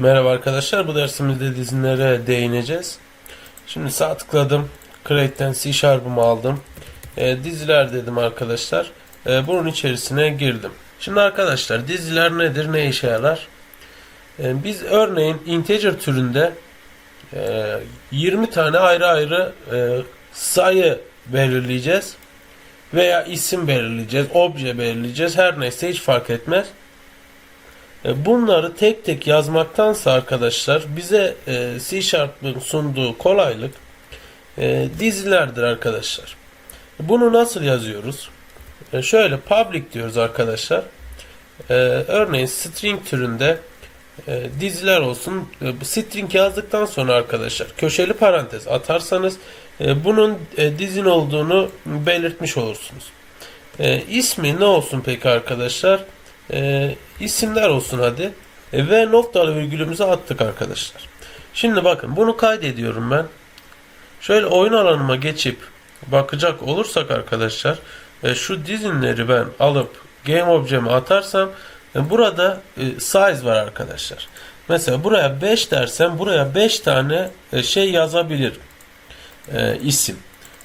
Merhaba arkadaşlar. Bu dersimizde dizinlere değineceğiz. Şimdi sağ tıkladım. Create'den C Sharp'ımı aldım. E, diziler dedim arkadaşlar. E, bunun içerisine girdim. Şimdi arkadaşlar diziler nedir? Ne işe yarar? E, biz örneğin integer türünde e, 20 tane ayrı ayrı e, sayı belirleyeceğiz. Veya isim belirleyeceğiz. Obje belirleyeceğiz. Her neyse hiç fark etmez. E, Bunları tek tek yazmaktansa arkadaşlar bize e, C Sharp'ın sunduğu kolaylık e, dizilerdir arkadaşlar. Bunu nasıl yazıyoruz? Şöyle public diyoruz arkadaşlar. Örneğin string türünde diziler olsun. String yazdıktan sonra arkadaşlar köşeli parantez atarsanız bunun dizin olduğunu belirtmiş olursunuz. İsmi ne olsun peki arkadaşlar? E, isimler olsun hadi. E, ve noktalı virgülümüzü attık arkadaşlar. Şimdi bakın bunu kaydediyorum ben. Şöyle oyun alanıma geçip bakacak olursak arkadaşlar e, şu dizinleri ben alıp game objeme atarsam e, burada e, size var arkadaşlar. Mesela buraya 5 dersem buraya 5 tane e, şey yazabilirim. E, isim.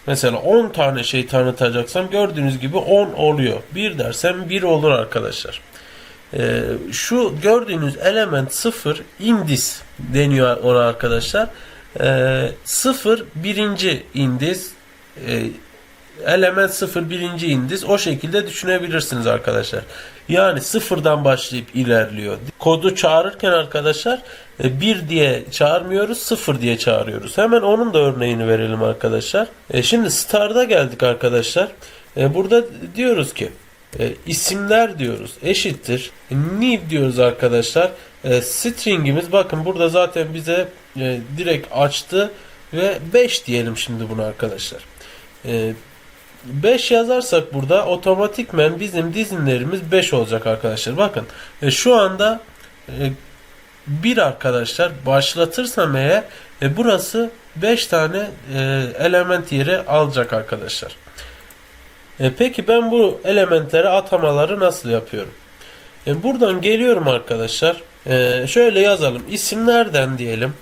Mesela 10 tane şey tanıtacaksam gördüğünüz gibi 10 oluyor. 1 dersem 1 olur arkadaşlar. Ee, şu gördüğünüz element 0 indis deniyor ona arkadaşlar. Ee, 0 birinci indis ee, element 0 birinci indis o şekilde düşünebilirsiniz arkadaşlar. Yani sıfırdan başlayıp ilerliyor. Kodu çağırırken arkadaşlar 1 diye çağırmıyoruz 0 diye çağırıyoruz. Hemen onun da örneğini verelim arkadaşlar. E, şimdi start'a geldik arkadaşlar. E, burada diyoruz ki e, isimler diyoruz eşittir. New diyoruz arkadaşlar. E, stringimiz bakın burada zaten bize e, direkt açtı ve 5 diyelim şimdi bunu arkadaşlar. E, 5 yazarsak burada otomatikmen bizim dizinlerimiz 5 olacak arkadaşlar. Bakın e, şu anda e, bir arkadaşlar başlatırsam eğer e, burası 5 tane e, element yeri alacak arkadaşlar e, peki ben bu elementlere atamaları nasıl yapıyorum? E, buradan geliyorum arkadaşlar. E, şöyle yazalım. İsimlerden diyelim.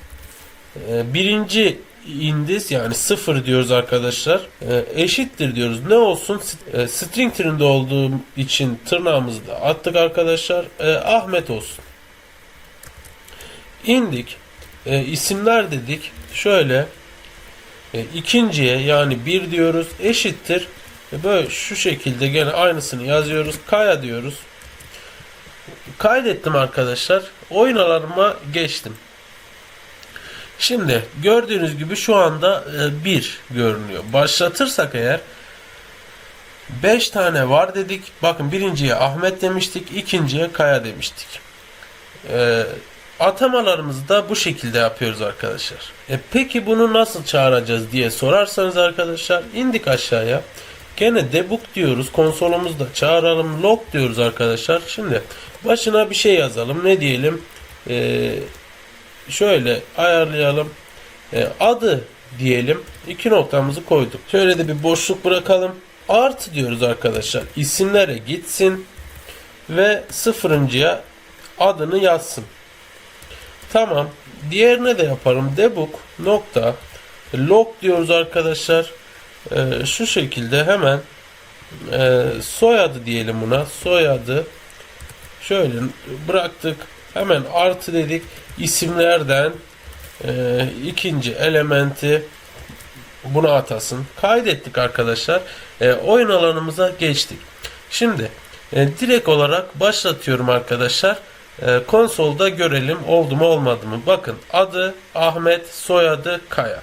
E, birinci indis yani sıfır diyoruz arkadaşlar. E, eşittir diyoruz. Ne olsun? E, string türünde olduğum için tırnağımızı da attık arkadaşlar. E, Ahmet olsun. İndik. E, isimler dedik. Şöyle e, ikinciye yani bir diyoruz. Eşittir. E, Böyle şu şekilde gene aynısını yazıyoruz. Kaya diyoruz. Kaydettim arkadaşlar. Oyun alanıma geçtim. Şimdi gördüğünüz gibi şu anda 1 görünüyor. Başlatırsak eğer 5 tane var dedik. Bakın birinciye Ahmet demiştik. ikinciye Kaya demiştik. E, atamalarımızı da bu şekilde yapıyoruz arkadaşlar. E, peki bunu nasıl çağıracağız diye sorarsanız arkadaşlar indik aşağıya. Gene debug diyoruz. Konsolumuzda çağıralım. Log diyoruz arkadaşlar. Şimdi başına bir şey yazalım. Ne diyelim? Ee, şöyle ayarlayalım. Ee, adı diyelim. İki noktamızı koyduk. Şöyle de bir boşluk bırakalım. Artı diyoruz arkadaşlar. İsimlere gitsin. Ve sıfırıncıya adını yazsın. Tamam. Diğerine de yaparım. Debug nokta log diyoruz arkadaşlar. Ee, şu şekilde hemen e, soyadı diyelim buna. Soyadı şöyle bıraktık. Hemen artı dedik. isimlerden e, ikinci elementi buna atasın. Kaydettik arkadaşlar. E, oyun alanımıza geçtik. Şimdi e, direkt olarak başlatıyorum arkadaşlar. E, konsolda görelim oldu mu olmadı mı. Bakın adı Ahmet, soyadı Kaya.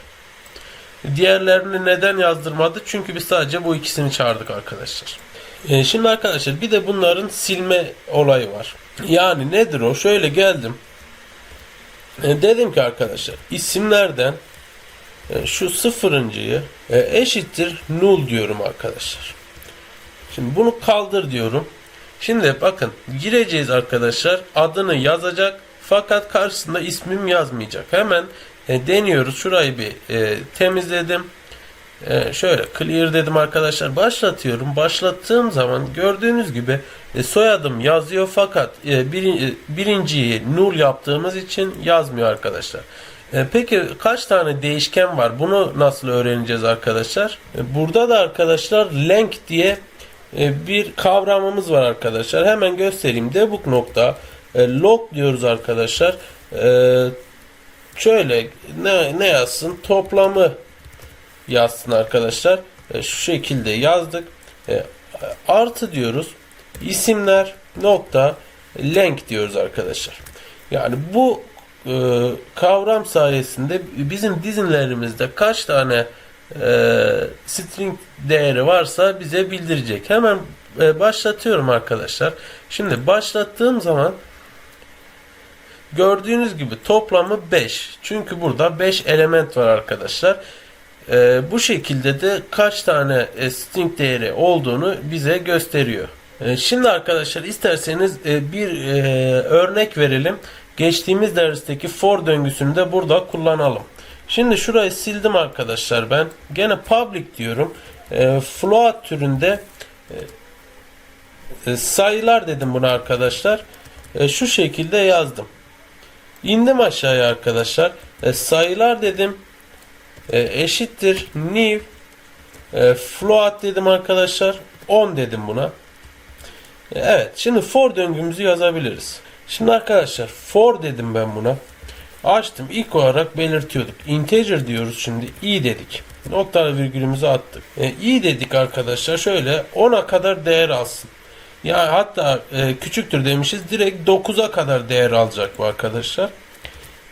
Diğerlerini neden yazdırmadı? Çünkü biz sadece bu ikisini çağırdık arkadaşlar. Ee, şimdi arkadaşlar bir de bunların silme olayı var. Yani nedir o? Şöyle geldim. Ee, dedim ki arkadaşlar isimlerden e, şu sıfırıncıyı e, eşittir null diyorum arkadaşlar. Şimdi bunu kaldır diyorum. Şimdi bakın gireceğiz arkadaşlar. Adını yazacak fakat karşısında ismim yazmayacak. Hemen e, deniyoruz. Şurayı bir e, temizledim. e, şöyle clear dedim arkadaşlar. Başlatıyorum. Başlattığım zaman gördüğünüz gibi e, soyadım yazıyor fakat e, birin- e, birinciyi null yaptığımız için yazmıyor arkadaşlar. E, Peki kaç tane değişken var? Bunu nasıl öğreneceğiz arkadaşlar? E, Burada da arkadaşlar length diye e, bir kavramımız var arkadaşlar. Hemen göstereyim. Debug nokta e, log diyoruz arkadaşlar. E, şöyle ne, ne yazsın? Toplamı yazsın arkadaşlar. E, şu şekilde yazdık. E, artı diyoruz. İsimler nokta length diyoruz arkadaşlar. Yani bu e, kavram sayesinde bizim dizinlerimizde kaç tane e, string değeri varsa bize bildirecek. Hemen e, başlatıyorum arkadaşlar. Şimdi başlattığım zaman gördüğünüz gibi toplamı 5. Çünkü burada 5 element var arkadaşlar. E, bu şekilde de kaç tane e, string değeri olduğunu bize gösteriyor. E, şimdi arkadaşlar isterseniz e, bir e, örnek verelim. Geçtiğimiz dersteki for döngüsünü de burada kullanalım. Şimdi şurayı sildim arkadaşlar ben. Gene public diyorum. E, float türünde e, sayılar dedim buna arkadaşlar. E, şu şekilde yazdım. İndim aşağıya arkadaşlar. E, sayılar dedim. E, eşittir new e, float dedim arkadaşlar. 10 dedim buna. E, evet. Şimdi for döngümüzü yazabiliriz. Şimdi arkadaşlar for dedim ben buna. Açtım. İlk olarak belirtiyorduk. Integer diyoruz şimdi. i dedik. Nokta virgülümüzü attık. E, i dedik arkadaşlar. Şöyle 10'a kadar değer alsın. Ya hatta e, küçüktür demişiz. Direkt 9'a kadar değer alacak bu arkadaşlar.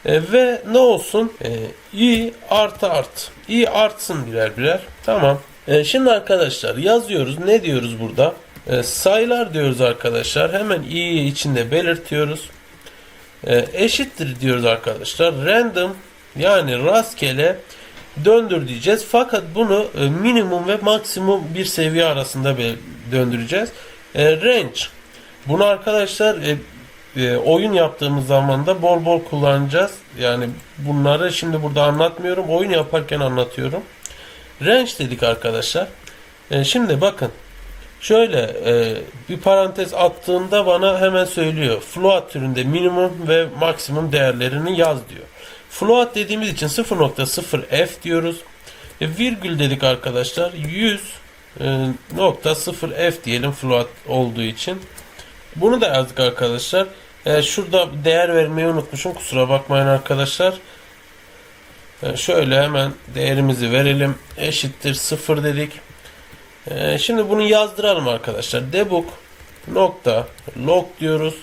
E, ve ne olsun? E, i artı art. i artsın birer birer. Tamam. E, şimdi arkadaşlar yazıyoruz. Ne diyoruz burada? E, sayılar diyoruz arkadaşlar. Hemen i'yi içinde belirtiyoruz. E, eşittir diyoruz arkadaşlar. Random yani rastgele döndür diyeceğiz. Fakat bunu e, minimum ve maksimum bir seviye arasında döndüreceğiz. E, range. Bunu arkadaşlar e, e, oyun yaptığımız zaman da bol bol kullanacağız. Yani bunları şimdi burada anlatmıyorum. Oyun yaparken anlatıyorum. Range dedik arkadaşlar. E, şimdi bakın. Şöyle e, bir parantez attığında bana hemen söylüyor. Float türünde minimum ve maksimum değerlerini yaz diyor. Float dediğimiz için 0.0 f diyoruz. E, virgül dedik arkadaşlar. 100 e, nokta 0 f diyelim float olduğu için. Bunu da yazdık arkadaşlar. E, şurada değer vermeyi unutmuşum. Kusura bakmayın arkadaşlar. E, şöyle hemen değerimizi verelim. Eşittir 0 dedik. Şimdi bunu yazdıralım arkadaşlar. Debug nokta log diyoruz.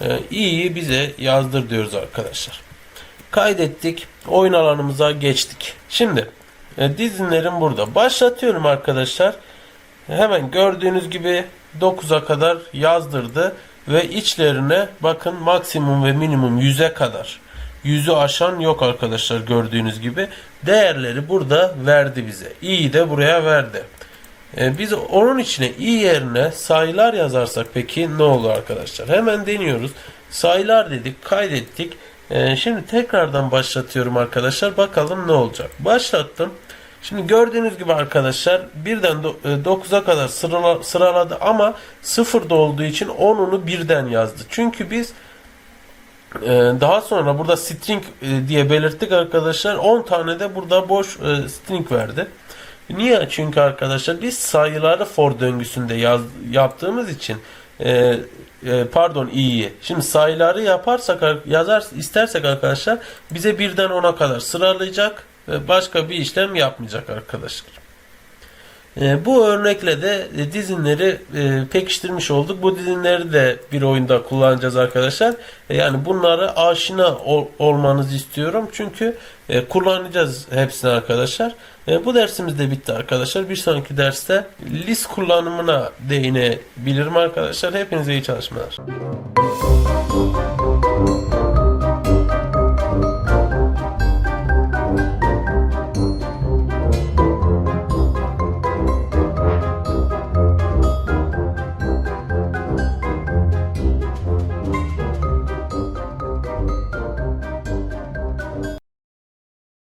E, i'yi bize yazdır diyoruz arkadaşlar. Kaydettik. Oyun alanımıza geçtik. Şimdi e, dizinlerim burada. Başlatıyorum arkadaşlar. Hemen gördüğünüz gibi 9'a kadar yazdırdı ve içlerine bakın maksimum ve minimum 100'e kadar. 100'ü aşan yok arkadaşlar gördüğünüz gibi. Değerleri burada verdi bize. İ'yi de buraya verdi. E, biz onun içine i yerine sayılar yazarsak peki ne olur arkadaşlar? Hemen deniyoruz. Sayılar dedik, kaydettik. E, şimdi tekrardan başlatıyorum arkadaşlar. Bakalım ne olacak. Başlattım. Şimdi gördüğünüz gibi arkadaşlar birden do- e, 9'a kadar sırala- sıraladı ama sıfırda olduğu için 10'unu birden yazdı. Çünkü biz e, daha sonra burada string e, diye belirttik arkadaşlar. 10 tane de burada boş string verdi. Niye? Çünkü arkadaşlar biz sayıları for döngüsünde yaz, yaptığımız için pardon i'yi. Şimdi sayıları yaparsak yazar istersek arkadaşlar bize birden 10'a kadar sıralayacak başka bir işlem yapmayacak arkadaşlar. E, bu örnekle de e, dizinleri e, pekiştirmiş olduk. Bu dizinleri de bir oyunda kullanacağız arkadaşlar. E, yani bunlara aşina ol- olmanızı istiyorum. Çünkü kullanacağız hepsini arkadaşlar. Bu dersimiz de bitti arkadaşlar. Bir sonraki derste list kullanımına değinebilirim arkadaşlar. Hepinize iyi çalışmalar.